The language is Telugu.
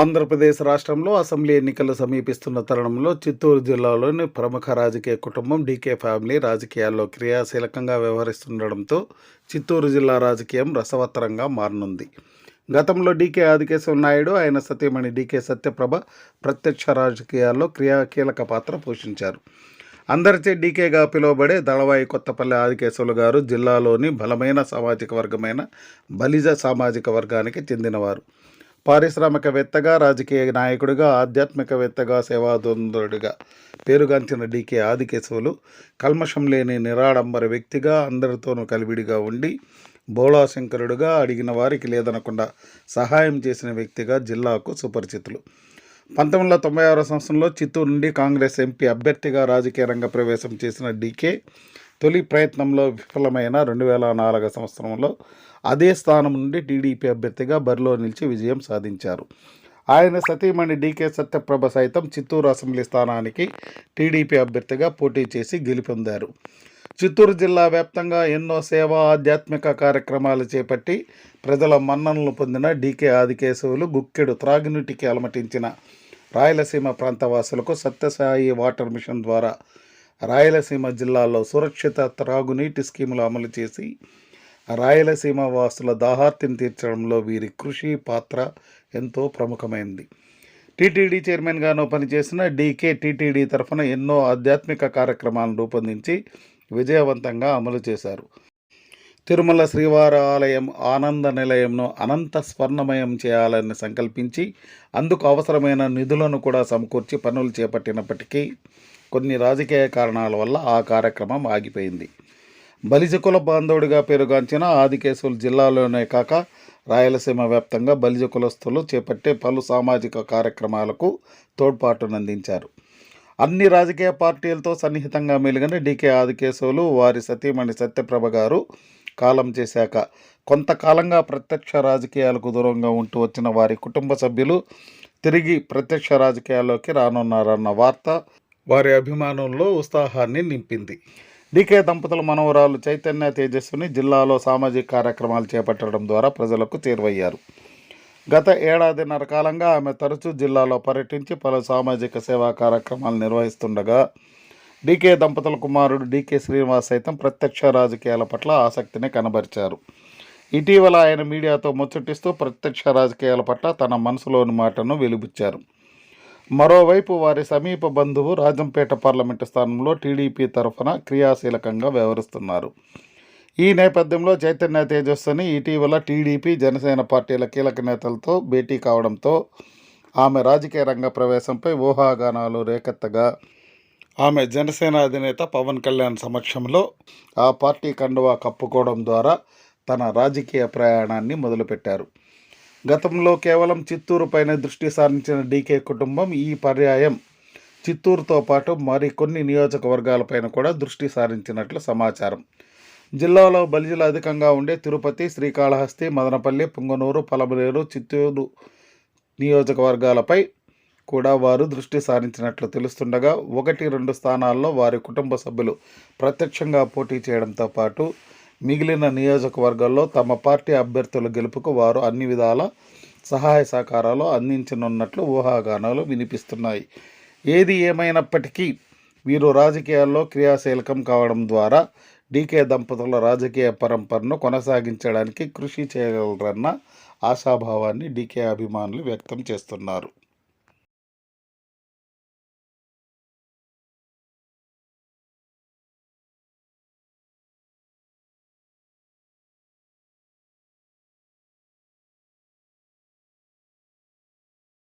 ఆంధ్రప్రదేశ్ రాష్ట్రంలో అసెంబ్లీ ఎన్నికలు సమీపిస్తున్న తరుణంలో చిత్తూరు జిల్లాలోని ప్రముఖ రాజకీయ కుటుంబం డీకే ఫ్యామిలీ రాజకీయాల్లో క్రియాశీలకంగా వ్యవహరిస్తుండడంతో చిత్తూరు జిల్లా రాజకీయం రసవత్తరంగా మారనుంది. గతంలో డీకే ఆదికేశవ నాయుడు ఆయన సతీమణి డీకే సత్యప్రభ ప్రత్యక్ష రాజకీయాల్లో క్రియాకీలక పాత్ర పోషించారు. అందరిచే డీకేగా పిలువబడే దళవాయి కొత్తపల్లి ఆదికేశవులు గారు జిల్లాలోని బలమైన సామాజిక వర్గమైన బలిజ సామాజిక వర్గానికి చెందినవారు. పారిశ్రామికవేత్తగా రాజకీయ నాయకుడిగా ఆధ్యాత్మికవేత్తగా సేవాదొందుడిగా పేరుగాంచిన డీకే ఆదికేశవులు కల్మషం లేని నిరాడంబర వ్యక్తిగా అందరితోనూ కలివిడిగా ఉండి బోళాశంకరుడుగా అడిగిన వారికి లేదనకుండా సహాయం చేసిన వ్యక్తిగా జిల్లాకు సుపరిచితులు. పంతొమ్మిది వందల తొంభై ఆరో సంవత్సరంలో చిత్తూరు నుండి కాంగ్రెస్ ఎంపీ అభ్యర్థిగా రాజకీయ రంగ ప్రవేశం చేసిన డీకే తొలి ప్రయత్నంలో విఫలమైన రెండు వేల నాలుగు సంవత్సరంలో అదే స్థానం నుండి టీడీపీ అభ్యర్థిగా బరిలో నిలిచి విజయం సాధించారు. ఆయన సతీమణి డీకే సత్యప్రభ సైతం చిత్తూరు అసెంబ్లీ స్థానానికి టీడీపీ అభ్యర్థిగా పోటీ చేసి గెలుపొందారు. చిత్తూరు జిల్లా వ్యాప్తంగా ఎన్నో సేవా ఆధ్యాత్మిక కార్యక్రమాలు చేపట్టి ప్రజల మన్ననలు పొందిన డీకే ఆదికేశవులు గుక్కెడు త్రాగునీటికి అలమటించిన రాయలసీమ ప్రాంతవాసులకు సత్యసాయి వాటర్ మిషన్ ద్వారా రాయలసీమ జిల్లాలో సురక్షిత త్రాగునీటి స్కీములు అమలు చేసి రాయలసీమ వాసుల దాహార్తిని తీర్చడంలో వీరి కృషి పాత్ర ఎంతో ప్రముఖమైంది. టీటీడీ చైర్మన్గాను పనిచేసిన డీకే టీటీడీ తరఫున ఎన్నో ఆధ్యాత్మిక కార్యక్రమాలను రూపొందించి విజయవంతంగా అమలు చేశారు. తిరుమల శ్రీవార ఆలయం ఆనంద నిలయంను అనంత స్వర్ణమయం చేయాలని సంకల్పించి అందుకు అవసరమైన నిధులను కూడా సమకూర్చి పనులు చేపట్టినప్పటికీ కొన్ని రాజకీయ కారణాల వల్ల ఆ కార్యక్రమం ఆగిపోయింది. బలిజ కుల బాంధవుడిగా పేరుగాంచిన ఆదికేశవులు జిల్లాలోనే కాక రాయలసీమ వ్యాప్తంగా బలిజ కులస్తులు చేపట్టే పలు సామాజిక కార్యక్రమాలకు తోడ్పాటునందించారు అన్ని రాజకీయ పార్టీలతో సన్నిహితంగా మెలిగిన డీకే ఆదికేశవులు వారి సతీమణి సత్యప్రభ గారు కాలం చేశాక కొంతకాలంగా ప్రత్యక్ష రాజకీయాలకు దూరంగా ఉంటూ వచ్చిన వారి కుటుంబ సభ్యులు తిరిగి ప్రత్యక్ష రాజకీయాల్లోకి రానున్నారన్న వార్త వారి అభిమానంలో ఉత్సాహాన్ని నింపింది. డీకే దంపతుల మనవరాలు చైతన్య తేజస్విని జిల్లాలో సామాజిక కార్యక్రమాలు చేపట్టడం ద్వారా ప్రజలకు చేరువయ్యారు. గత ఏడాదిన్నర కాలంగా ఆమె తరచూ జిల్లాలో పర్యటించి పలు సామాజిక సేవా కార్యక్రమాలు నిర్వహిస్తుండగా డీకే దంపతుల కుమారుడు డీకే శ్రీనివాస్ సైతం ప్రత్యక్ష రాజకీయాల పట్ల ఆసక్తిని కనబరిచారు. ఇటీవల ఆయన మీడియాతో ముచ్చటిస్తూ ప్రత్యక్ష రాజకీయాల పట్ల తన మనసులోని మాటను వెలిబుచ్చారు. మరోవైపు వారి సమీప బంధువు రాజంపేట పార్లమెంటు స్థానంలో టీడీపీ తరఫున క్రియాశీలకంగా వ్యవహరిస్తున్నారు. ఈ నేపథ్యంలో చైతన్య తేజస్విని ఇటీవల టీడీపీ జనసేన పార్టీల కీలక నేతలతో భేటీ కావడంతో ఆమె రాజకీయ రంగ ప్రవేశంపై ఊహాగానాలు రేకెత్తగా ఆమె జనసేన అధినేత పవన్ కళ్యాణ్ సమక్షంలో ఆ పార్టీ కండువా కప్పుకోవడం ద్వారా తన రాజకీయ ప్రయాణాన్ని మొదలుపెట్టారు. గతంలో కేవలం చిత్తూరు పైన దృష్టి సారించిన డీకే కుటుంబం ఈ పర్యాయం చిత్తూరుతో పాటు మరికొన్ని నియోజకవర్గాలపైన కూడా దృష్టి సారించినట్లు సమాచారం. జిల్లాలో బలిజలు అధికంగా ఉండే తిరుపతి శ్రీకాళహస్తి మదనపల్లి పుంగనూరు పలమనేరు చిత్తూరు నియోజకవర్గాలపై కూడా వారు దృష్టి సారించినట్లు తెలుస్తుండగా ఒకటి రెండు స్థానాల్లో వారి కుటుంబ సభ్యులు ప్రత్యక్షంగా పోటీ చేయడంతో పాటు మిగిలిన నియోజకవర్గాల్లో తమ పార్టీ అభ్యర్థుల గెలుపుకు వారు అన్ని విధాల సహాయ సహకారాలు అందించనున్నట్లు ఊహాగానాలు వినిపిస్తున్నాయి. ఏది ఏమైనప్పటికీ వీరు రాజకీయాల్లో క్రియాశీలకం కావడం ద్వారా డీకే దంపతుల రాజకీయ పరంపరను కొనసాగించడానికి కృషి చేయగలరన్న ఆశాభావాన్ని డీకే అభిమానులు వ్యక్తం చేస్తున్నారు.